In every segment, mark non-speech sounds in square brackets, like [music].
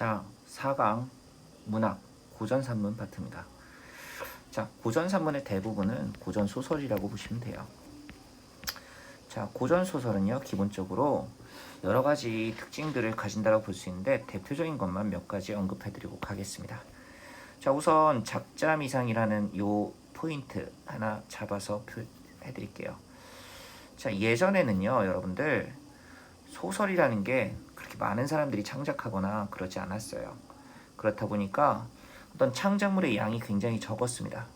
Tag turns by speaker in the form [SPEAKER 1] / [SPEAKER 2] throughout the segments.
[SPEAKER 1] 자, 4강 문학 고전 산문 파트입니다. 자, 고전 산문의 대부분은 고전 소설이라고 보시면 돼요. 자, 고전 소설은요, 기본적으로 여러 가지 특징들을 가진다고 볼 수 있는데 대표적인 것만 몇 가지 언급해 드리고 가겠습니다. 자, 우선 작자 미상이라는 요 포인트 하나 잡아서 해 드릴게요. 자, 예전에는요, 여러분들 소설이라는 게 그렇게 많은 사람들이 창작하거나 그러지 않았어요. 그렇다 보니까 어떤 창작물의 양이 굉장히 적었습니다.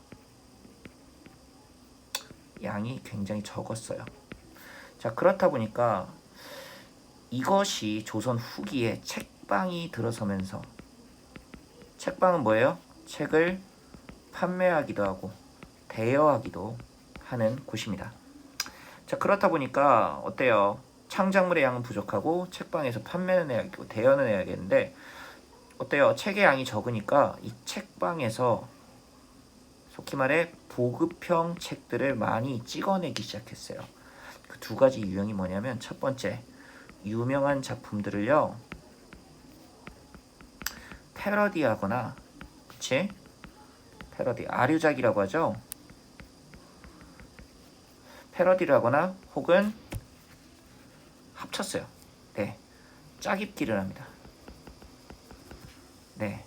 [SPEAKER 1] 양이 굉장히 적었어요. 자, 그렇다 보니까 이것이 조선 후기에 책방이 들어서면서 책방은 뭐예요? 책을 판매하기도 하고 대여하기도 하는 곳입니다. 자, 그렇다 보니까 어때요? 창작물의 양은 부족하고 책방에서 판매는 해야겠고 대여는 해야겠는데 어때요? 책의 양이 적으니까 이 책방에서 속히 말해 보급형 책들을 많이 찍어내기 시작했어요. 그 두 가지 유형이 뭐냐면 첫 번째 유명한 작품들을요 패러디하거나 그치? 패러디 아류작이라고 하죠. 패러디를 하거나 혹은 합쳤어요. 네. 짜깁기를 합니다. 네.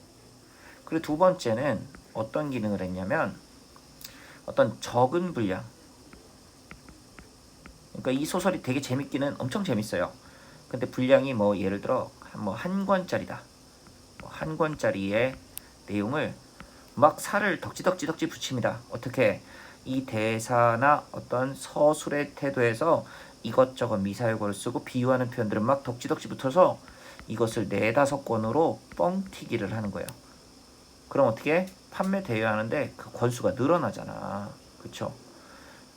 [SPEAKER 1] 그리고 두 번째는 어떤 기능을 했냐면 어떤 적은 분량. 그러니까 이 소설이 되게 재밌기는 엄청 재밌어요. 근데 분량이 뭐 예를 들어 뭐한 권짜리다. 뭐한 권짜리의 내용을 막 살을 덕지덕지덕지 붙입니다. 어떻게 이 대사나 어떤 서술의 태도에서 이것저것 미사일고를 쓰고 비유하는 표현들은 막 덕지덕지 붙어서 이것을 네다섯 권으로 뻥튀기를 하는 거예요. 그럼 어떻게 판매 대여하는데 그 권수가 늘어나잖아. 그쵸?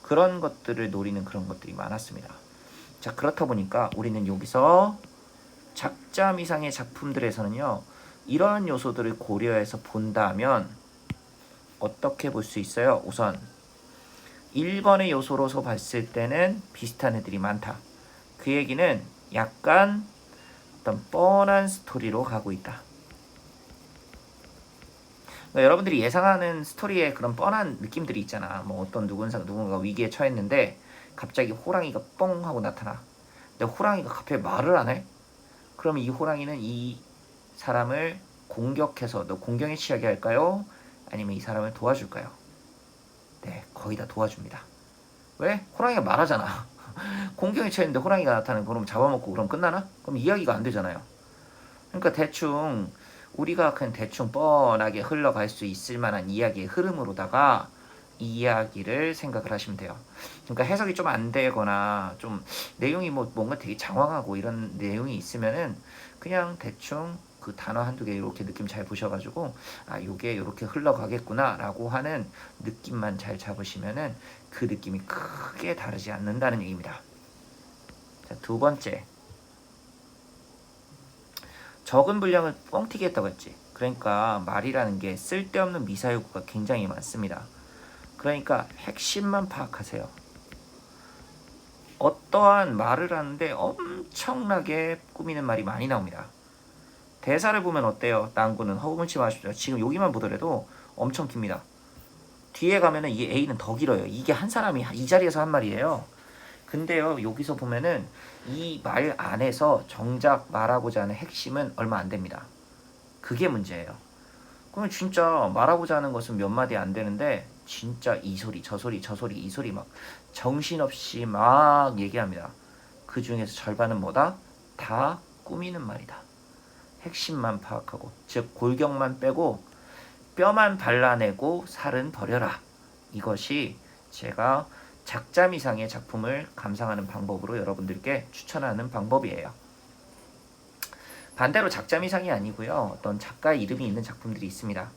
[SPEAKER 1] 그런 것들을 노리는 그런 것들이 많았습니다. 자, 그렇다 보니까 우리는 여기서 작자 미상의 작품들에서는요, 이러한 요소들을 고려해서 본다면 어떻게 볼 수 있어요? 우선 1번의 요소로서 봤을 때는 비슷한 애들이 많다. 그 얘기는 약간 어떤 뻔한 스토리로 가고 있다. 그러니까 여러분들이 예상하는 스토리에 그런 뻔한 느낌들이 있잖아. 뭐 어떤 누군가 누군가 위기에 처했는데 갑자기 호랑이가 뻥 하고 나타나. 근데 호랑이가 갑자기 말을 안 해. 그러면 이 호랑이는 이 사람을 공격해서 너 공경에 취하게 할까요? 아니면 이 사람을 도와줄까요? 네, 거의 다 도와줍니다. 왜? 호랑이가 말하잖아. [laughs] 공경에 처했는데 호랑이가 나타나면 그럼 잡아먹고 그럼 끝나나? 그럼 이야기가 안 되잖아요. 그러니까 대충 우리가 그냥 대충 뻔하게 흘러갈 수 있을 만한 이야기의 흐름으로다가 이 이야기를 생각을 하시면 돼요. 그러니까 해석이 좀 안 되거나 좀 내용이 뭐 뭔가 되게 장황하고 이런 내용이 있으면은 그냥 대충 그 단어 한두 개 이렇게 느낌 잘 보셔가지고 아 요게 이렇게 흘러가겠구나라고 하는 느낌만 잘 잡으시면은 그 느낌이 크게 다르지 않는다는 얘기입니다. 자, 두 번째 적은 분량을 뻥튀기 했다고 했지. 그러니까 말이라는 게 쓸데없는 미사여구가 굉장히 많습니다. 그러니까 핵심만 파악하세요. 어떠한 말을 하는데 엄청나게 꾸미는 말이 많이 나옵니다. 대사를 보면 어때요? 난구는 허구문치 마십시오. 지금 여기만 보더라도 엄청 깁니다. 뒤에 가면은 이 A는 더 길어요. 이게 한 사람이 이 자리에서 한 말이에요. 근데요, 여기서 보면은 이 말 안에서 정작 말하고자 하는 핵심은 얼마 안 됩니다. 그게 문제예요. 그러면 진짜 말하고자 하는 것은 몇 마디 안 되는데 진짜 이 소리 저 소리 저 소리 이 소리 막 정신없이 막 얘기합니다. 그 중에서 절반은 뭐다? 다 꾸미는 말이다. 핵심만 파악하고 즉 골격만 빼고 뼈만 발라내고 살은 버려라. 이것이 제가 작자미 상의 작품을 감상하는 방법으로 여러분들께 추천하는 방법이에요. 반대로 작자미 상이 아니고요. 어떤 작가 이름이 있는 작품들이 있습니다.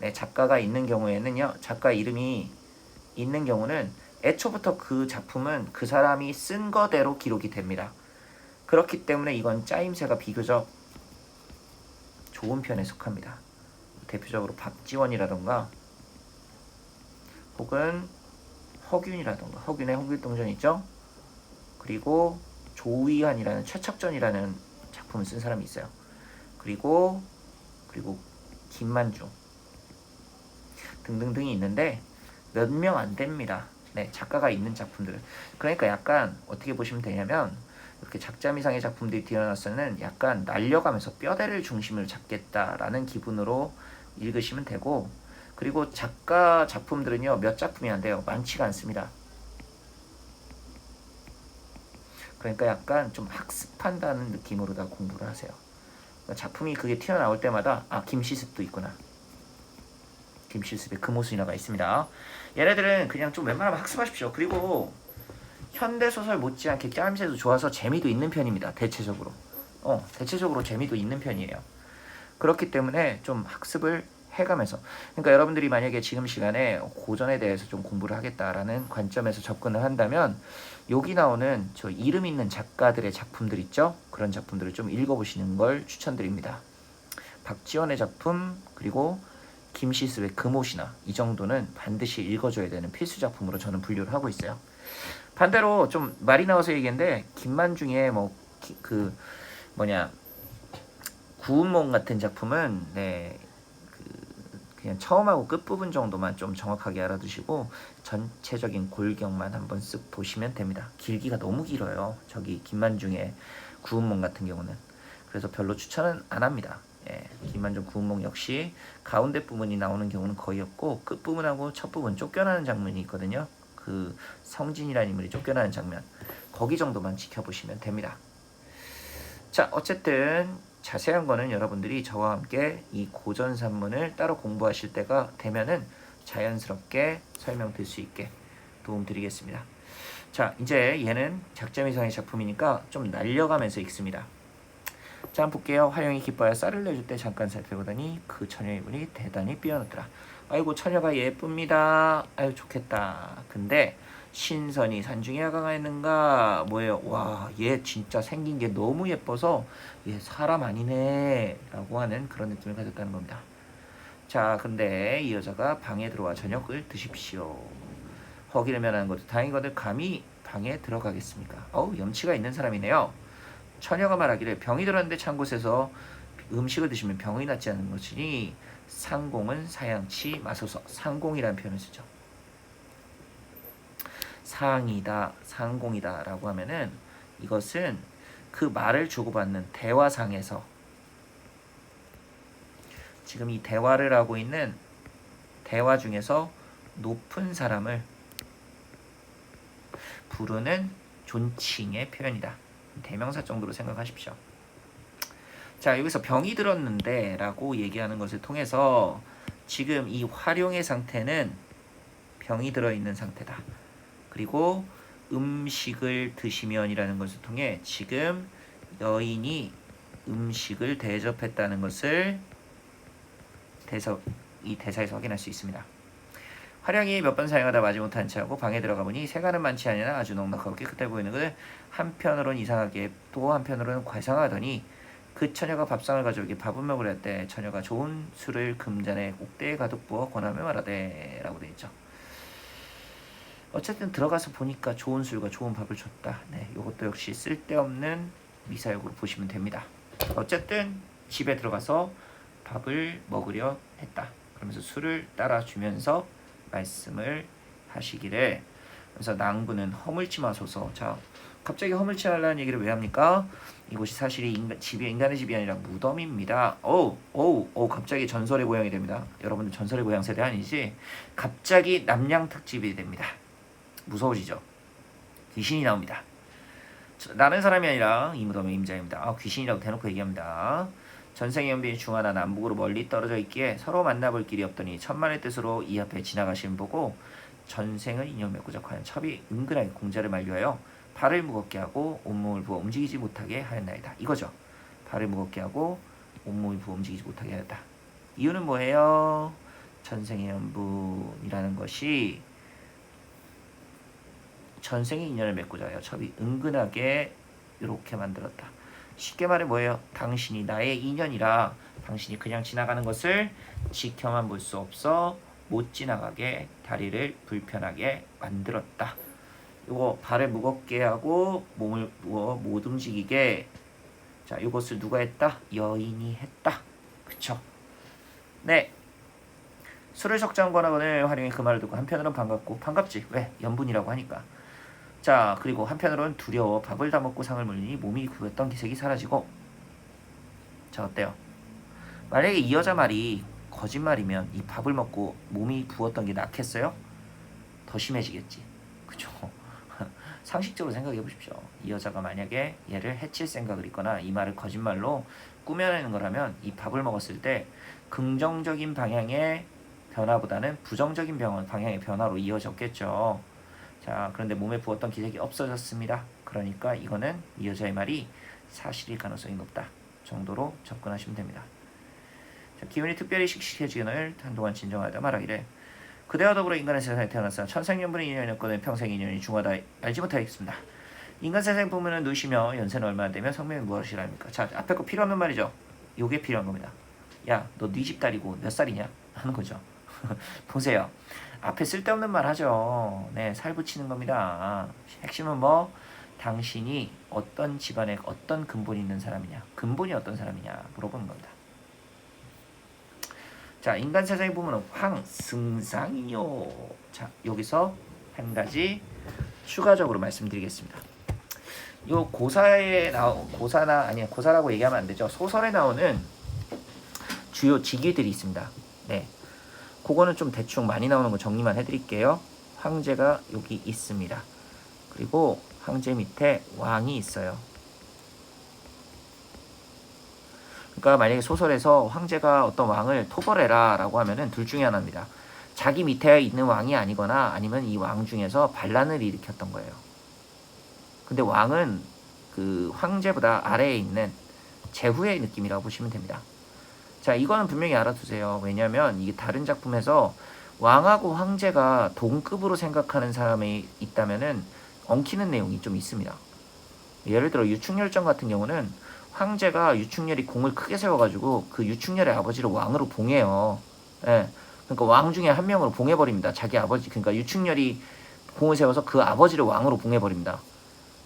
[SPEAKER 1] 네, 작가가 있는 경우에는요. 작가 이름이 있는 경우는 애초부터 그 작품은 그 사람이 쓴 거대로 기록이 됩니다. 그렇기 때문에 이건 짜임새가 비교적 좋은 편에 속합니다. 대표적으로 박지원이라던가 혹은 허균이라던가 허균의 홍길동전 있죠? 그리고 조위한이라는 최척전이라는 작품을 쓴 사람이 있어요. 그리고 그리고 김만중 등등등이 있는데 몇 명 안 됩니다. 네, 작가가 있는 작품들. 그러니까 약간 어떻게 보시면 되냐면 이렇게 작자미상의 작품들이 뛰어났서는 약간 날려가면서 뼈대를 중심으로 잡겠다라는 기분으로 읽으시면 되고 그리고 작가 작품들은요 몇 작품이 안 돼요. 많지가 않습니다. 그러니까 약간 좀 학습한다는 느낌으로 다 공부를 하세요. 그러니까 작품이 그게 튀어나올 때마다 아 김시습도 있구나. 김시습의 금호순이라가 있습니다. 얘네들은 그냥 좀 웬만하면 학습하십시오. 그리고 현대 소설 못지않게 짜임새도 좋아서 재미도 있는 편입니다 대체적으로. 어 대체적으로 재미도 있는 편이에요. 그렇기 때문에 좀 학습을 해가면서. 그러니까 여러분들이 만약에 지금 시간에 고전에 대해서 좀 공부를 하겠다라는 관점에서 접근을 한다면 여기 나오는 저 이름 있는 작가들의 작품들 있죠? 그런 작품들을 좀 읽어보시는 걸 추천드립니다. 박지원의 작품 그리고 김시습의 금옷이나 이 정도는 반드시 읽어줘야 되는 필수 작품으로 저는 분류를 하고 있어요 반대로 좀 말이 나와서 얘기인데 김만중의 뭐 그 뭐냐 구운몽 같은 작품은 네, 그 그냥 처음하고 끝부분 정도만 좀 정확하게 알아두시고 전체적인 골경만 한번 쓱 보시면 됩니다. 길기가 너무 길어요. 저기 김만중의 구운몽 같은 경우는 그래서 별로 추천은 안 합니다. 예, 김만중 구운몽 역시 가운데 부분이 나오는 경우는 거의 없고 끝 부분하고 첫 부분 쫓겨나는 장면이 있거든요. 그 성진이라는 인물이 쫓겨나는 장면 거기 정도만 지켜보시면 됩니다. 자 어쨌든 자세한 거는 여러분들이 저와 함께 이 고전 산문을 따로 공부하실 때가 되면은 자연스럽게 설명될 수 있게 도움드리겠습니다. 자, 이제 얘는 작자미상의 작품이니까 좀 날려가면서 읽습니다. 자, 볼게요. 화영이 기뻐야 쌀을 내줄 때 잠깐 살펴보더니 그 처녀의 분이 대단히 삐어났더라. 아이고 처녀가 예쁩니다. 아유 좋겠다. 근데 신선이 산중에 있는가? 뭐예요? 와 얘 진짜 생긴 게 너무 예뻐서 얘 사람 아니네. 라고 하는 그런 느낌을 가졌다는 겁니다. 자 근데 이 여자가 방에 들어와 저녁을 드십시오. 허기를 면하는 것도 다행이거든. 감히 방에 들어가겠습니까? 어우 염치가 있는 사람이네요. 처녀가 말하기를 병이 들었는데 찬 곳에서 음식을 드시면 병이 낫지 않는 것이니 상공은 사양치 마소서 상공이라는 표현을 쓰죠 상이다, 상공이다 라고 하면은 이것은 그 말을 주고받는 대화상에서 지금 이 대화를 하고 있는 대화 중에서 높은 사람을 부르는 존칭의 표현이다. 대명사 정도로 생각하십시오. 자, 여기서 병이 들었는데 라고 얘기하는 것을 통해서 지금 이 활용의 상태는 병이 들어있는 상태다. 그리고 음식을 드시면이라는 것을 통해 지금 여인이 음식을 대접했다는 것을 대서 이 대사에서 확인할 수 있습니다. 화량이 몇 번 사용하다 마지 못한 채 하고 방에 들어가 보니 세간은 많지 않으나 아주 넉넉하고 깨끗해 보이는 것을 한편으로는 이상하게 또 한편으로는 과상하더니 그 처녀가 밥상을 가져오게 밥을 먹으려 할때 처녀가 좋은 술을 금잔에 꼭대에 가득 부어 권하며 말하되 라고 되어 있죠. 어쨌든 들어가서 보니까 좋은 술과 좋은 밥을 줬다. 네, 이것도 역시 쓸데없는 미사역으로 보시면 됩니다. 어쨌든 집에 들어가서 밥을 먹으려 했다. 그러면서 술을 따라주면서 말씀을 하시기를 그래서 낭부는 허물지 마소서. 자, 갑자기 허물지 말라는 얘기를 왜 합니까? 이곳이 사실이 인간, 집이 인간의 집이 아니라 무덤입니다. 어우, 어우, 어우, 갑자기 전설의 고향이 됩니다. 여러분들 전설의 고향 세대 아니지? 갑자기 남양 특집이 됩니다. 무서워지죠. 귀신이 나옵니다. 나는 사람이 아니라 이 무덤의 임자입니다. 아, 귀신이라고 대놓고 얘기합니다. 전생의 연빈이 중 하나 남북으로 멀리 떨어져 있기에 서로 만나볼 길이 없더니 천만의 뜻으로 이 앞에 지나가신 보고 전생을 인연 맺고자 하는 첩이 은근하게 공자를 만류하여 발을 무겁게 하고 온몸을 부어 움직이지 못하게 하였나이다. 이거죠. 발을 무겁게 하고 온몸을 부어 움직이지 못하게 하였다. 이유는 뭐예요? 전생의 연분이라는 것이 전생의 인연을 맺고자 하여 첩이 은근하게 이렇게 만들었다. 쉽게 말해 뭐예요? 당신이 나의 인연이라 당신이 그냥 지나가는 것을 지켜만 볼 수 없어 못 지나가게 다리를 불편하게 만들었다. 이거 발을 무겁게 하고 몸을 무어 못 움직이게. 자 이것을 누가 했다? 여인이 했다. 그쵸? 네. 술을 적정 권하고는 활용해 그 말을 듣고 한편으로는 반갑고 반갑지. 왜? 염분이라고 하니까. 자 그리고 한편으로는 두려워 밥을 다 먹고 상을 물리니 몸이 굳었던 기색이 사라지고. 자 어때요? 만약에 이 여자 말이 거짓말이면 이 밥을 먹고 몸이 부었던 게 낫겠어요? 더 심해지겠지. 그죠 상식적으로 생각해 보십시오 이 여자가 만약에 얘를 해칠 생각을 있거나 이 말을 거짓말로 꾸며내는 거라면 이 밥을 먹었을 때 긍정적인 방향의 변화보다는 부정적인 방향의 변화로 이어졌겠죠. 자, 그런데 몸에 부었던 기색이 없어졌습니다. 그러니까 이거는 이 여자의 말이 사실일 가능성이 높다 정도로 접근하시면 됩니다. 자, 기운이 특별히 씩씩해지기를 한동안 진정하다 말하기를 그대와 더불어 인간의 세상에 태어났으나 천생연분의 인연이었거든 평생 인연이 중하다 알지 못하겠습니다. 인간 세상 보면은 누시며 연세는 얼마나 되면 성명이 무엇이랍니까? 자, 앞에 거 필요하면 말이죠. 요게 필요한 겁니다. 야, 너 네 집 딸이고 몇 살이냐? 하는 거죠. [laughs] 보세요. 앞에 쓸데없는 말 하죠. 네, 살 붙이는 겁니다. 핵심은 뭐? 당신이 어떤 집안에 어떤 근본이 있는 사람이냐? 근본이 어떤 사람이냐? 물어보는 겁니다. 자, 인간 세상에 보면 황승상이요. 자, 여기서 한 가지 추가적으로 말씀드리겠습니다. 요 고사에 나오 고사나 아니 고사라고 얘기하면 안 되죠. 소설에 나오는 주요 직위들이 있습니다. 네. 그거는 좀 대충 많이 나오는 거 정리만 해드릴게요. 황제가 여기 있습니다. 그리고 황제 밑에 왕이 있어요. 그러니까 만약에 소설에서 황제가 어떤 왕을 토벌해라라고 하면은 둘 중에 하나입니다. 자기 밑에 있는 왕이 아니거나 아니면 이 왕 중에서 반란을 일으켰던 거예요. 근데 왕은 그 황제보다 아래에 있는 제후의 느낌이라고 보시면 됩니다. 자, 이거는 분명히 알아두세요. 왜냐하면 이게 다른 작품에서 왕하고 황제가 동급으로 생각하는 사람이 있다면은 엉키는 내용이 좀 있습니다. 예를 들어 유충열전 같은 경우는 황제가 유충열이 공을 크게 세워가지고 그 유충열의 아버지를 왕으로 봉해요. 예. 그러니까 왕 중에 한 명으로 봉해버립니다. 자기 아버지, 그러니까 유충열이 공을 세워서 그 아버지를 왕으로 봉해버립니다.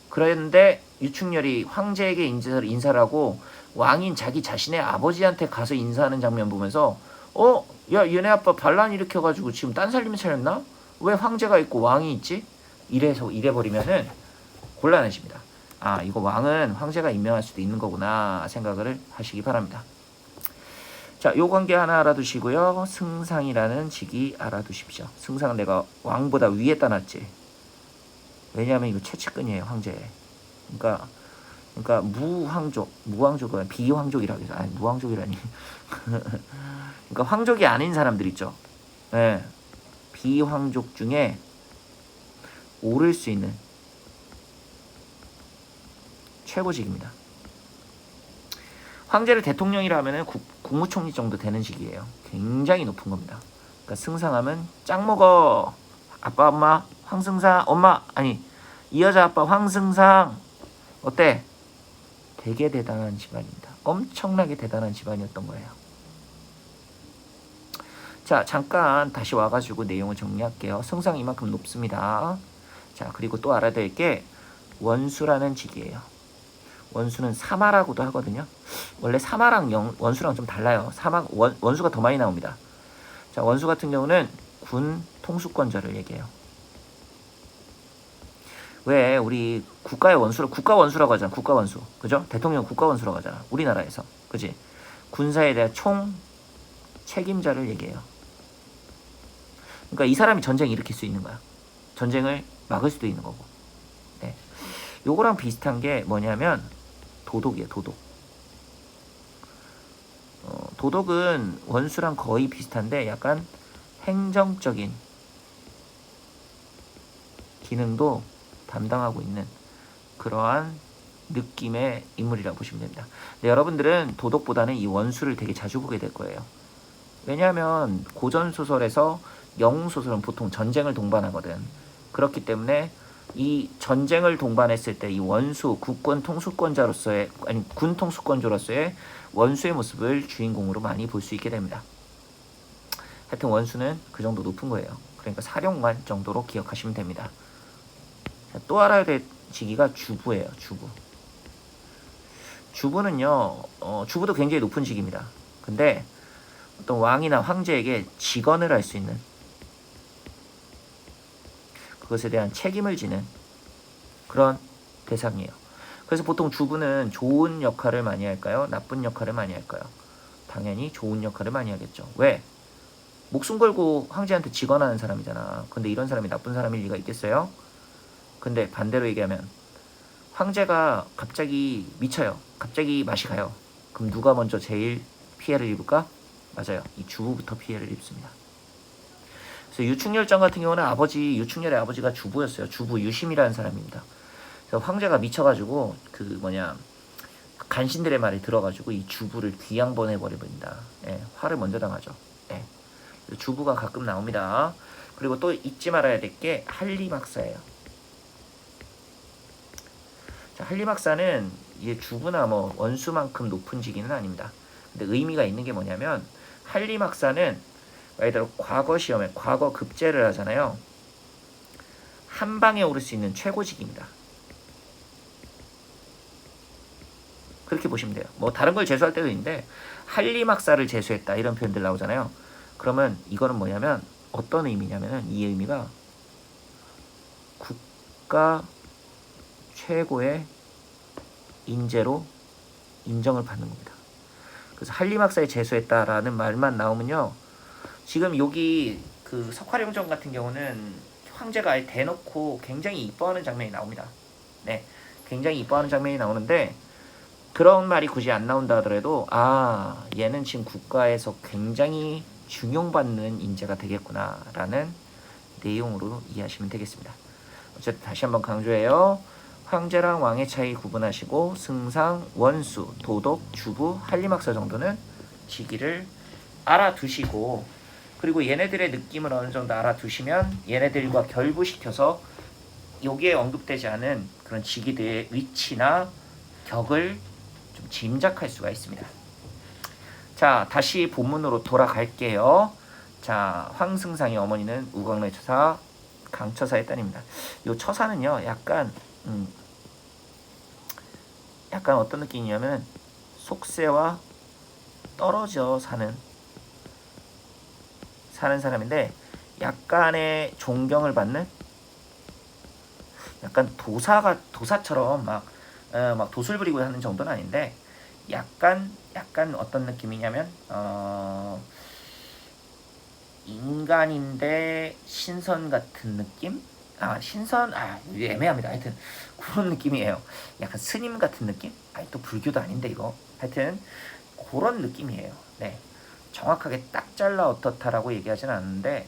[SPEAKER 1] 그런데 유충열이 황제에게 인사를, 인사를 하고 왕인 자기 자신의 아버지한테 가서 인사하는 장면 보면서 어? 야 얘네 아빠 반란 일으켜가지고 지금 딴 살림을 차렸나? 왜 황제가 있고 왕이 있지? 이래서 이래버리면은 곤란해집니다. 아 이거 왕은 황제가 임명할 수도 있는 거구나 생각을 하시기 바랍니다. 자, 요 관계 하나 알아두시고요. 승상이라는 직이 알아두십시오. 승상은 내가 왕보다 위에 따놨지. 왜냐하면 이거 최측근이에요, 황제. 그러니까 그러니까 무황족, 무황족은 비황족이라고 해서 아니 무황족이라니. [laughs] 그러니까 황족이 아닌 사람들 있죠. 예. 비황족 중에 오를 수 있는 최고직입니다. 황제를 대통령이라 하면은 국, 국무총리 정도 되는 직이에요. 굉장히 높은 겁니다. 그러니까 승상하면 짱 먹어. 아빠 엄마 황승상 엄마 아니 이 여자 아빠 황승상 어때? 되게 대단한 집안입니다. 엄청나게 대단한 집안이었던 거예요. 자, 잠깐 다시 와가지고 내용을 정리할게요. 승상 이 만큼 높습니다. 자, 그리고 또 알아야 될 게 원수라는 직이에요. 원수는 사마라고도 하거든요. 원래 사마랑 영, 원수랑 좀 달라요. 사마 원, 원수가 더 많이 나옵니다. 자, 원수 같은 경우는 군 통수권자를 얘기해요. 왜 우리 국가의 원수를 국가 원수라고 하잖아. 국가 원수. 그죠? 대통령 국가 원수라고 하잖아. 우리나라에서. 그지? 군사에 대한 총 책임자를 얘기해요. 그러니까 이 사람이 전쟁 일으킬 수 있는 거야. 전쟁을 막을 수도 있는 거고. 네. 요거랑 비슷한 게 뭐냐면 도독이에요. 도독. 어, 도독은 원수랑 거의 비슷한데 약간 행정적인 기능도 담당하고 있는 그러한 느낌의 인물이라고 보시면 됩니다. 네, 여러분들은 도덕보다는 이 원수를 되게 자주 보게 될 거예요. 왜냐하면 고전 소설에서 영웅 소설은 보통 전쟁을 동반하거든. 그렇기 때문에 이 전쟁을 동반했을 때 이 원수 국권 통수권자로서의 아니 군 통수권자로서의 원수의 모습을 주인공으로 많이 볼 수 있게 됩니다. 하여튼 원수는 그 정도 높은 거예요. 그러니까 사령관 정도로 기억하시면 됩니다. 또 알아야 될 직위가 주부예요. 주부. 주부는요, 어, 주부도 굉장히 높은 직입니다. 근데 어떤 왕이나 황제에게 직언을 할 수 있는 그것에 대한 책임을 지는 그런 대상이에요. 그래서 보통 주부는 좋은 역할을 많이 할까요? 나쁜 역할을 많이 할까요? 당연히 좋은 역할을 많이 하겠죠. 왜? 목숨 걸고 황제한테 직언하는 사람이잖아. 근데 이런 사람이 나쁜 사람일 리가 있겠어요? 근데 반대로 얘기하면 황제가 갑자기 미쳐요. 갑자기 맛이 가요. 그럼 누가 먼저 제일 피해를 입을까? 맞아요. 이 주부부터 피해를 입습니다. 그래서 유충열전 같은 경우는 아버지 유충열의 아버지가 주부였어요. 주부 유심이라는 사람입니다. 그래서 황제가 미쳐가지고 그 뭐냐 그 간신들의 말이 들어가지고 이 주부를 귀양 보내버려버린다. 예, 화를 먼저 당하죠. 예. 주부가 가끔 나옵니다. 그리고 또 잊지 말아야 될게 한리막사예요. 자, 한리막사는 이게 주부나 뭐 원수만큼 높은 직위는 아닙니다. 근데 의미가 있는 게 뭐냐면 한리막사는 말 그대로 과거 시험에 과거 급제를 하잖아요. 한 방에 오를 수 있는 최고직입니다. 그렇게 보시면 돼요. 뭐 다른 걸 재수할 때도 있는데 한리막사를 재수했다 이런 표현들 나오잖아요. 그러면 이거는 뭐냐면 어떤 의미냐면은 이 의미가 국가 최고의 인재로 인정을 받는 겁니다. 그래서 한리막사에 재수했다라는 말만 나오면요. 지금 여기 그 석화룡전 같은 경우는 황제가 아예 대놓고 굉장히 이뻐하는 장면이 나옵니다. 네, 굉장히 이뻐하는 장면이 나오는데 그런 말이 굳이 안 나온다 하더라도 아 얘는 지금 국가에서 굉장히 중용받는 인재가 되겠구나라는 내용으로 이해하시면 되겠습니다. 어쨌든 다시 한번 강조해요. 황제랑 왕의 차이 구분하시고 승상, 원수, 도덕, 주부, 한리막사 정도는 시기를 알아두시고 그리고 얘네들의 느낌을 어느 정도 알아두시면 얘네들과 결부시켜서 여기에 언급되지 않은 그런 직위들의 위치나 격을 좀 짐작할 수가 있습니다. 자, 다시 본문으로 돌아갈게요. 자, 황승상의 어머니는 우광래 처사 강처사의 딸입니다. 요 처사는요, 약간 음, 약간 어떤 느낌이냐면 속세와 떨어져 사는 사는 사람인데 약간의 존경을 받는 약간 도사가 도사처럼 막, 어, 막 도술 부리고 하는 정도는 아닌데 약간 약간 어떤 느낌이냐면 어, 인간인데 신선 같은 느낌? 아 신선 아 애매합니다. 하여튼 그런 느낌이에요. 약간 스님 같은 느낌? 아니 또 불교도 아닌데 이거. 하여튼 그런 느낌이에요. 네. 정확하게 딱 잘라 어떻다라고 얘기하지는 않는데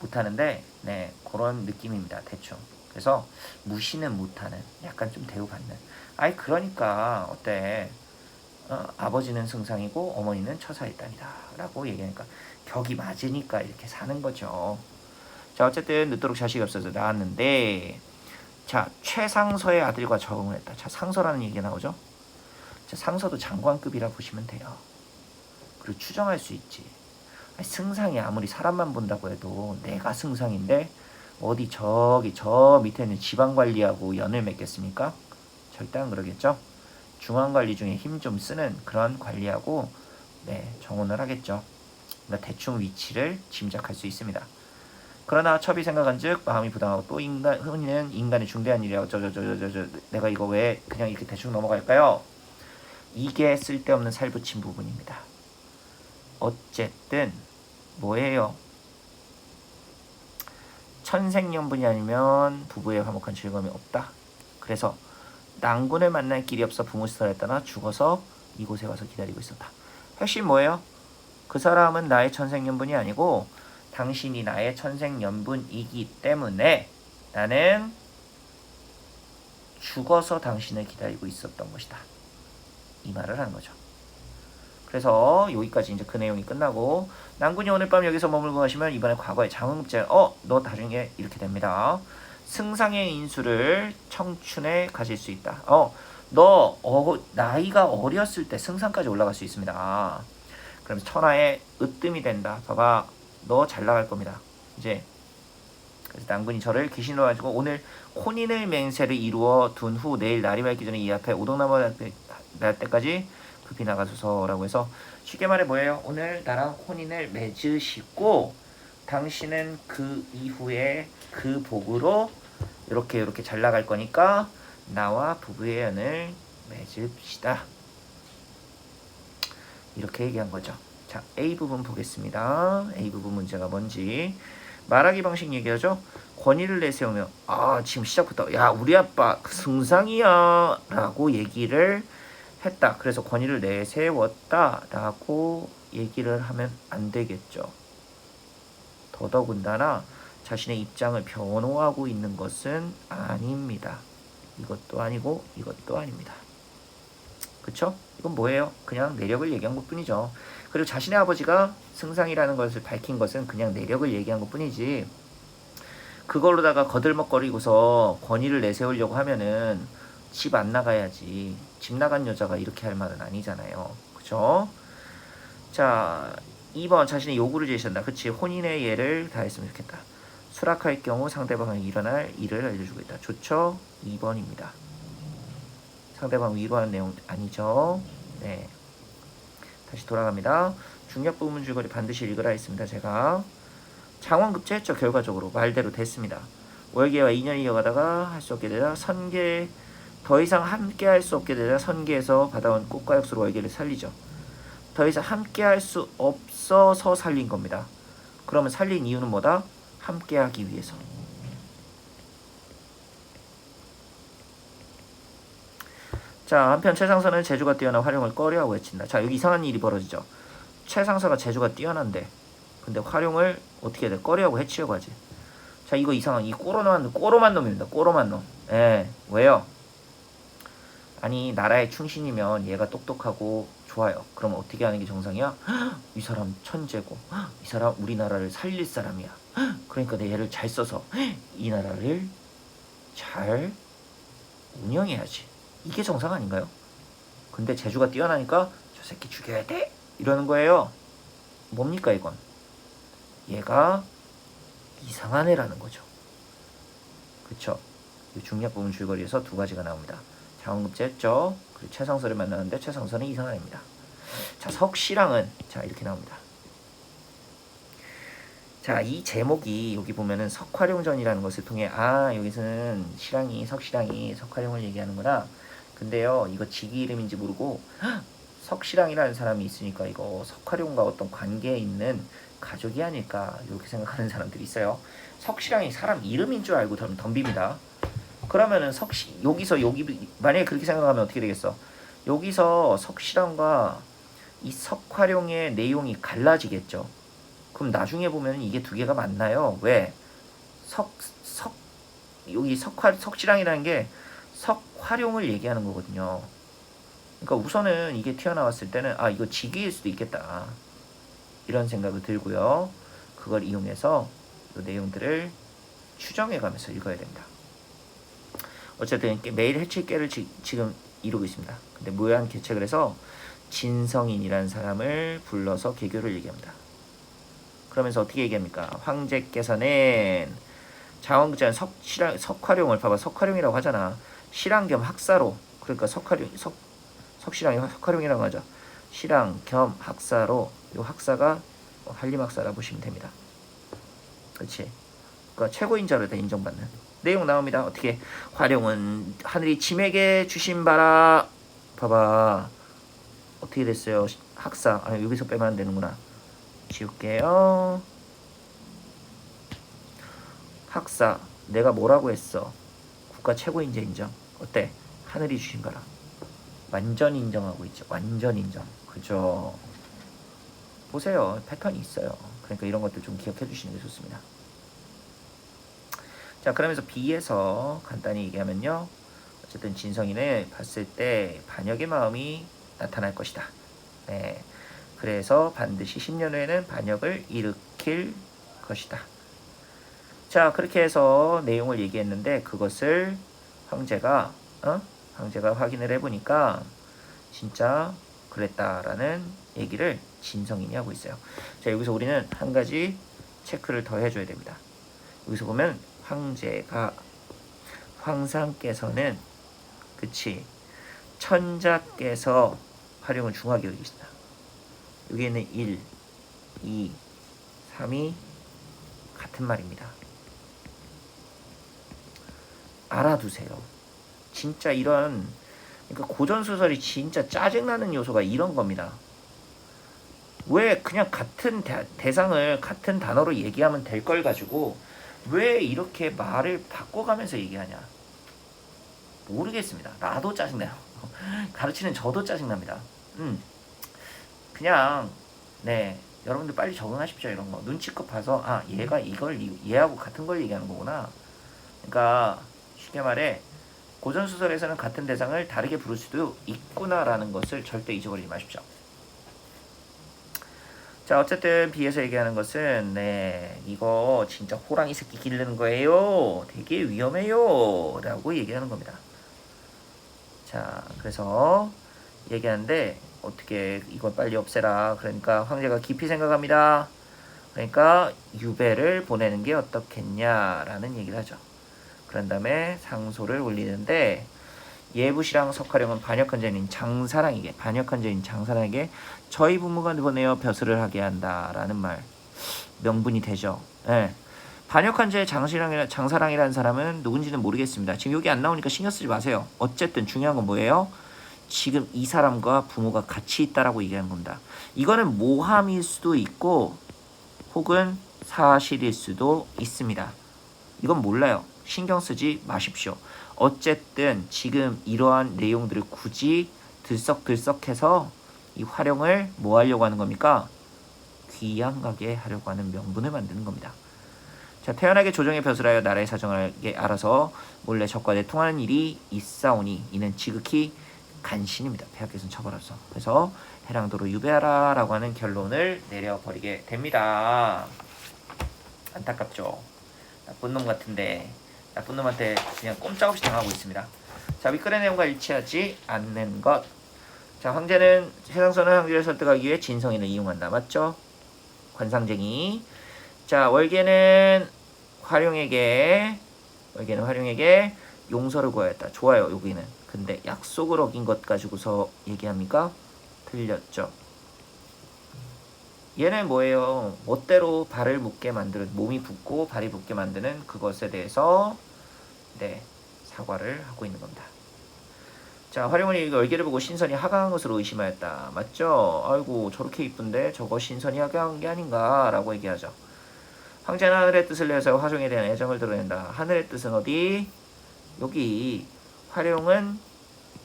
[SPEAKER 1] 못하는데 네 그런 느낌입니다. 대충. 그래서 무시는 못하는 약간 좀 대우받는. 아이 그러니까 어때? 어, 아버지는 승상이고 어머니는 처사일단이다 라고 얘기하니까 격이 맞으니까 이렇게 사는 거죠. 자 어쨌든 늦도록 자식이 없어서 나왔는데 자 최상서의 아들과 적응을 했다. 자 상서라는 얘기가 나오죠. 자 상서도 장관급이라 보시면 돼요. 그리고 추정할 수 있지. 승상이 아무리 사람만 본다고 해도 내가 승상인데 어디 저기 저 밑에 있는 지방 관리하고 연을 맺겠습니까? 절대 안 그러겠죠. 중앙 관리 중에 힘 좀 쓰는 그런 관리하고 네 정혼을 하겠죠. 그러니까 대충 위치를 짐작할 수 있습니다. 그러나 첩이 생각한 즉 마음이 부당하고 또 인간 흔히는 인간의 중대한 일이라고 저저저저저 내가 이거 왜 그냥 이렇게 대충 넘어갈까요? 이게 쓸데없는 살붙인 부분입니다. 어쨌든 뭐예요? 천생연분이 아니면 부부의 화목한 즐거움이 없다. 그래서 낭군을 만날 길이 없어 부모 시설에 따라 죽어서 이곳에 와서 기다리고 있었다. 핵심 뭐예요? 그 사람은 나의 천생연분이 아니고 당신이 나의 천생연분이기 때문에 나는 죽어서 당신을 기다리고 있었던 것이다. 이 말을 하는 거죠. 그래서 여기까지 이제 그 내용이 끝나고 낭군이 오늘 밤 여기서 머물고 가시면 이번에 과거의 장흥급제 어 너 나중에 이렇게 됩니다. 승상의 인수를 청춘에 가질 수 있다. 어 너 어, 나이가 어렸을 때 승상까지 올라갈 수 있습니다. 그럼 천하의 으뜸이 된다. 봐봐 너 잘 나갈 겁니다. 이제 그래서 낭군이 저를 귀신으로 가지고 오늘 혼인을 맹세를 이루어 둔 후 내일 날이 밝기 전에 이 앞에 오동나무 날 때까지 그 급히 나가소서라고 해서 쉽게 말해 뭐예요? 오늘 나랑 혼인을 맺으시고 당신은 그 이후에 그 복으로 이렇게 이렇게 잘 나갈 거니까 나와 부부의 연을 맺읍시다. 이렇게 얘기한 거죠. 자, A 부분 보겠습니다. A 부분 문제가 뭔지 말하기 방식 얘기하죠. 권위를 내세우며 아 지금 시작부터 야 우리 아빠 승상이야 라고 얘기를 했다. 그래서 권위를 내세웠다라고 얘기를 하면 안 되겠죠. 더더군다나 자신의 입장을 변호하고 있는 것은 아닙니다. 이것도 아니고 이것도 아닙니다. 그쵸? 이건 뭐예요? 그냥 내력을 얘기한 것 뿐이죠. 그리고 자신의 아버지가 승상이라는 것을 밝힌 것은 그냥 내력을 얘기한 것 뿐이지 그걸로다가 거들먹거리고서 권위를 내세우려고 하면은 집 안 나가야지 집 나간 여자가 이렇게 할 말은 아니잖아요. 그쵸? 자 2번 자신의 요구를 제시한다. 그치 혼인의 예를 다했으면 좋겠다. 수락할 경우 상대방이 일어날 일을 알려주고 있다. 좋죠? 2번입니다. 상대방 위로하는 내용 아니죠? 네. 다시 돌아갑니다. 중력 부분 줄거리 반드시 읽으라 했습니다. 제가 장원급제했죠. 결과적으로 말대로 됐습니다. 월계와 인연이 이어가다가 할 수 없게 되자 선계 더 이상 함께 할 수 없게 되자 선계에서 받아온 꽃과 육수로 월계를 살리죠. 더 이상 함께 할 수 없어서 살린 겁니다. 그러면 살린 이유는 뭐다? 함께 하기 위해서. 자 한편 최상서는 재주가 뛰어나 활용을 꺼려하고 외친다. 자 여기 이상한 일이 벌어지죠. 최상서가 재주가 뛰어난데 근데 활용을 어떻게 해야 돼? 꺼려하고 해치려고 하지. 자 이거 이상한 이 꼬로만 놈입니다. 꼬로만 놈. 예 왜요? 아니 나라의 충신이면 얘가 똑똑하고 좋아요. 그럼 어떻게 하는 게 정상이야? [gasps] 이 사람 천재고 [gasps] 이 사람 우리나라를 살릴 사람이야. [gasps] 그러니까 내 얘를 잘 써서 이 나라를 잘 운영해야지. 이게 정상 아닌가요? 근데 재주가 뛰어나니까 저 새끼 죽여야 돼 이러는 거예요. 뭡니까 이건? 얘가 이상한 애라는 거죠. 그쵸? 부분 줄거리에서 두 가지가 나옵니다. 했죠. 그리고 최상서를 만나는데 최상서는 이상한 애입니다. 자 석씨랑은 자 이렇게 나옵니다. 자, 이 제목이 여기 보면은 석화룡전이라는 것을 통해 아 여기서는 시랑이 석시랑이 석화룡을 얘기하는구나. 근데요 이거 지기 이름인지 모르고 헉, 석시랑이라는 사람이 있으니까 이거 석화룡과 어떤 관계에 있는 가족이 아닐까 이렇게 생각하는 사람들이 있어요. 석시랑이 사람 이름인 줄 알고 덤, 덤빕니다. 그러면은 석시 여기서 여기 만약에 그렇게 생각하면 어떻게 되겠어? 여기서 석시랑과 이 석화룡의 내용이 갈라지겠죠. 그럼 나중에 보면 이게 두 개가 맞나요? 왜? 석, 석, 여기 석화, 석시랑이라는 게 석화룡을 얘기하는 거거든요. 그러니까 우선은 이게 튀어나왔을 때는 아, 이거 직위일 수도 있겠다. 이런 생각이 들고요. 그걸 이용해서 이 내용들을 추정해 가면서 읽어야 됩니다. 어쨌든 매일 해칠계를 지, 지금 이루고 있습니다. 근데 무한 개책을 해서 진성인이라는 사람을 불러서 개교를 얘기합니다. 그러면서 어떻게 얘기합니까? 황제께서는 자원급제한 석시랑 석화룡을 봐봐 석화룡이라고 하잖아. 시랑 겸 학사로 그러니까 석화룡 석 석시랑이 석화룡이라고 하죠. 시랑 겸 학사로 요 학사가 한림학사라 보시면 됩니다. 그렇지. 그러니까 최고인자로 다 인정받는 내용 나옵니다. 어떻게 화룡은 하늘이 짐에게 주신 바라 봐봐 어떻게 됐어요? 학사 아 여기서 빼면 안 되는구나. 지울게요. 학사 내가 뭐라고 했어? 국가 최고 인재 인정. 어때? 하늘이 주신 거라. 완전 인정하고 있죠. 완전 인정. 그죠? 보세요. 패턴이 있어요. 그러니까 이런 것들 좀 기억해 주시는 게 좋습니다. 자, 그러면서 B에서 간단히 얘기하면요. 어쨌든 진성이는 봤을 때 반역의 마음이 나타날 것이다. 네. 그래서 반드시 10년 후에는 반역을 일으킬 것이다. 자, 그렇게 해서 내용을 얘기했는데 그것을 황제가 어? 황제가 확인을 해보니까 진짜 그랬다라는 얘기를 진성인이 하고 있어요. 자, 여기서 우리는 한 가지 체크를 더 해줘야 됩니다. 여기서 보면 황제가 황상께서는 그치 천자께서 활용을 중하게 여기겠습니다. 여기에는 1, 2, 3이 같은 말입니다. 알아두세요. 진짜 이런 그러니까 고전 소설이 진짜 짜증나는 요소가 이런 겁니다. 왜 그냥 같은 대, 대상을 같은 단어로 얘기하면 될 걸 가지고 왜 이렇게 말을 바꿔가면서 얘기하냐? 모르겠습니다. 나도 짜증나요. [laughs] 가르치는 저도 짜증납니다. 음. 그냥 네 여러분들 빨리 적응하십시오 이런 거 눈치껏 봐서 아 얘가 이걸 이- 얘하고 같은 걸 얘기하는 거구나. 그러니까 쉽게 말해 고전 소설에서는 같은 대상을 다르게 부를 수도 있구나라는 것을 절대 잊어버리지 마십시오. 자 어쨌든 비에서 얘기하는 것은 네 이거 진짜 호랑이 새끼 기르는 거예요. 되게 위험해요. 라고 얘기하는 겁니다. 자 그래서 얘기하는데 어떻게 이걸 빨리 없애라. 그러니까 황제가 깊이 생각합니다. 그러니까 유배를 보내는 게 어떻겠냐라는 얘기를 하죠. 그런 다음에 상소를 올리는데 예부시랑 석하령은 반역한 자인 장사랑에게 반역한 자인 장사랑에게 저희 부모가 보내어 벼슬을 하게 한다라는 말 명분이 되죠. 예. 반역한 자의 장사랑이라, 장사랑이라는 사람은 누군지는 모르겠습니다. 지금 여기 안 나오니까 신경 쓰지 마세요. 어쨌든 중요한 건 뭐예요? 지금 이 사람과 부모가 같이 있다라고 얘기하는 겁니다. 이거는 모함일 수도 있고 혹은 사실일 수도 있습니다. 이건 몰라요. 신경 쓰지 마십시오. 어쨌든 지금 이러한 내용들을 굳이 들썩들썩해서 이 활용을 뭐 하려고 하는 겁니까? 귀양가게 하려고 하는 명분을 만드는 겁니다. 자, 태연하게 조정의 벼슬하여 나라의 사정을 알아서 몰래 적과 내통하는 일이 있사오니 이는 지극히 간신입니다. 폐하께서는 처벌하소. 그래서 해랑도로 유배하라 라고 하는 결론을 내려버리게 됩니다. 안타깝죠. 나쁜 놈 같은데 나쁜 놈한테 그냥 꼼짝없이 당하고 있습니다. 자 윗글의 내용과 일치하지 않는 것. 자 황제는 세상선을 황제를 설득하기 위해 진성인을 이용한다. 맞죠? 관상쟁이. 자 월계는 활용에게 월계는 활용에게 용서를 구하였다. 좋아요 여기는. 근데 약속을 어긴 것 가지고서 얘기합니까? 틀렸죠. 얘는 뭐예요? 멋대로 발을 묶게 만드는 몸이 붓고 발이 붓게 만드는 그것에 대해서 네 사과를 하고 있는 겁니다. 자 이거 얼개를 보고 신선이 하강한 것으로 의심하였다. 맞죠? 아이고 저렇게 이쁜데 저거 신선이 하강한 게 아닌가 라고 얘기하죠. 황제는 하늘의 뜻을 내서 화종에 대한 애정을 드러낸다. 하늘의 뜻은 어디? 여기 활용은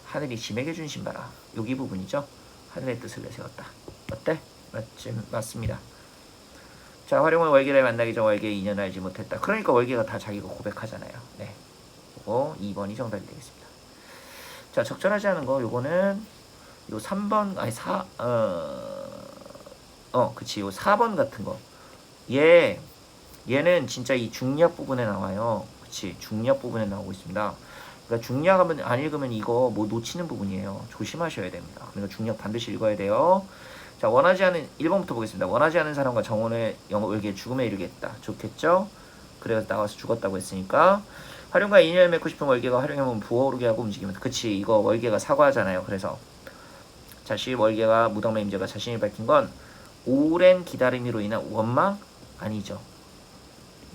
[SPEAKER 1] 하늘이 짐에게 준 신바라. 여기 부분이죠. 하늘의 뜻을 내세웠다. 어때? 맞지, 맞습니다. 자, 활용은 월계를 만나기 전 월계의 인연을 알지 못했다. 그러니까 월계가 다 자기가 고백하잖아요. 네. 요거 2번이 정답이 되겠습니다. 자, 적절하지 않은 거 요거는 요 3번 아니 4 어, 어, 그치. 요 4번 같은 거. 얘 얘는 진짜 이 중략 부분에 나와요. 그치. 중략 부분에 나오고 있습니다. 그러니까 중략 하면 안 읽으면 이거 뭐 놓치는 부분이에요. 조심하셔야 됩니다. 그러니까 중략 반드시 읽어야 돼요. 자 원하지 않은 1번부터 보겠습니다. 원하지 않은 사람과 정원의 영업에게 죽음에 이르겠다. 좋겠죠? 그래서 나와서 죽었다고 했으니까 활용과 인연을 맺고 싶은 월계가 활용하면 부어오르게 하고 움직이면 그치 이거 월계가 사과하잖아요. 그래서 자신 월계가 무덤의 임재가 자신이 밝힌 건 오랜 기다림으로 인한 원망 아니죠.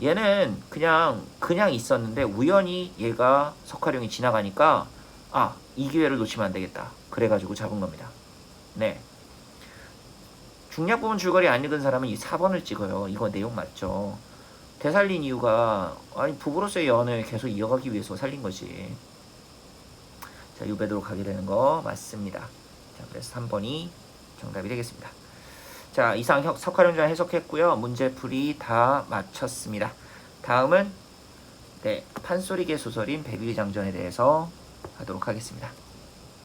[SPEAKER 1] 얘는 그냥 그냥 있었는데 우연히 얘가 석화룡이 지나가니까 아 이 기회를 놓치면 안 되겠다. 그래가지고 잡은 겁니다. 네. 중략 부분 줄거리 안 읽은 사람은 이 4번을 찍어요. 이거 내용 맞죠? 되살린 이유가 아니 부부로서의 연을 계속 이어가기 위해서 살린 거지. 자, 유배도로 가게 되는 거 맞습니다. 자, 그래서 3번이 정답이 되겠습니다. 자, 이상 석- 석화룡전 해석했고요. 문제풀이 다 마쳤습니다. 다음은 네, 판소리계 소설인 백일장전에 대해서 하도록 하겠습니다.